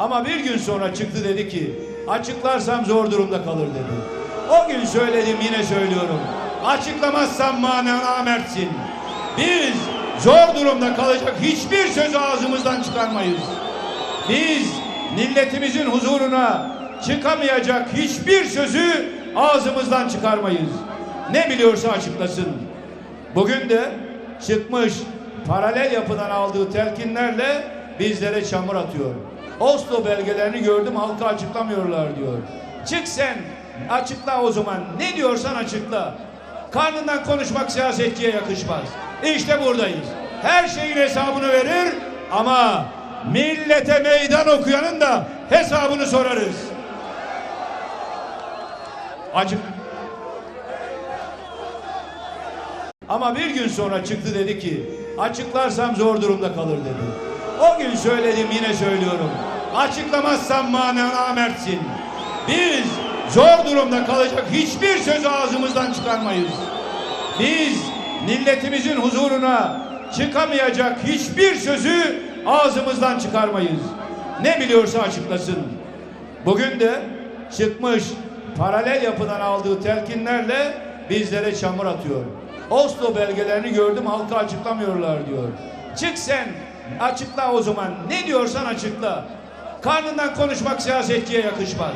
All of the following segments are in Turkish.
Ama bir gün sonra çıktı dedi ki açıklarsam zor durumda kalır dedi. O gün söyledim yine söylüyorum. Açıklamazsam mana mertsin. Biz zor durumda kalacak hiçbir sözü ağzımızdan çıkarmayız. Biz milletimizin huzuruna çıkamayacak hiçbir sözü ağzımızdan çıkarmayız. Ne biliyorsa açıklasın. Bugün de çıkmış paralel yapıdan aldığı telkinlerle bizlere çamur atıyor. Oslo belgelerini gördüm halka açıklamıyorlar diyor. Çık sen açıkla o zaman. Ne diyorsan açıkla. Karnından konuşmak siyasetçiye yakışmaz. İşte buradayız. Her şeyin hesabını verir ama millete meydan okuyanın da hesabını sorarız. Acık Ama bir gün sonra çıktı dedi ki açıklarsam zor durumda kalır dedi. O gün söyledim yine söylüyorum. Açıklamazsam mana mertsin. Biz zor durumda kalacak hiçbir sözü ağzımızdan çıkarmayız. Biz milletimizin huzuruna çıkamayacak hiçbir sözü ağzımızdan çıkarmayız. Ne biliyorsa açıklasın. Bugün de çıkmış paralel yapıdan aldığı telkinlerle bizlere çamur atıyor. Oslo belgelerini gördüm halka açıklamıyorlar diyor. Çık sen açıkla o zaman. Ne diyorsan açıkla. Karnından konuşmak siyasetçiye yakışmaz.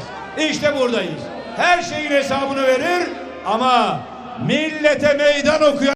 İşte buradayız. Her şeyin hesabını verir ama millete meydan okuyan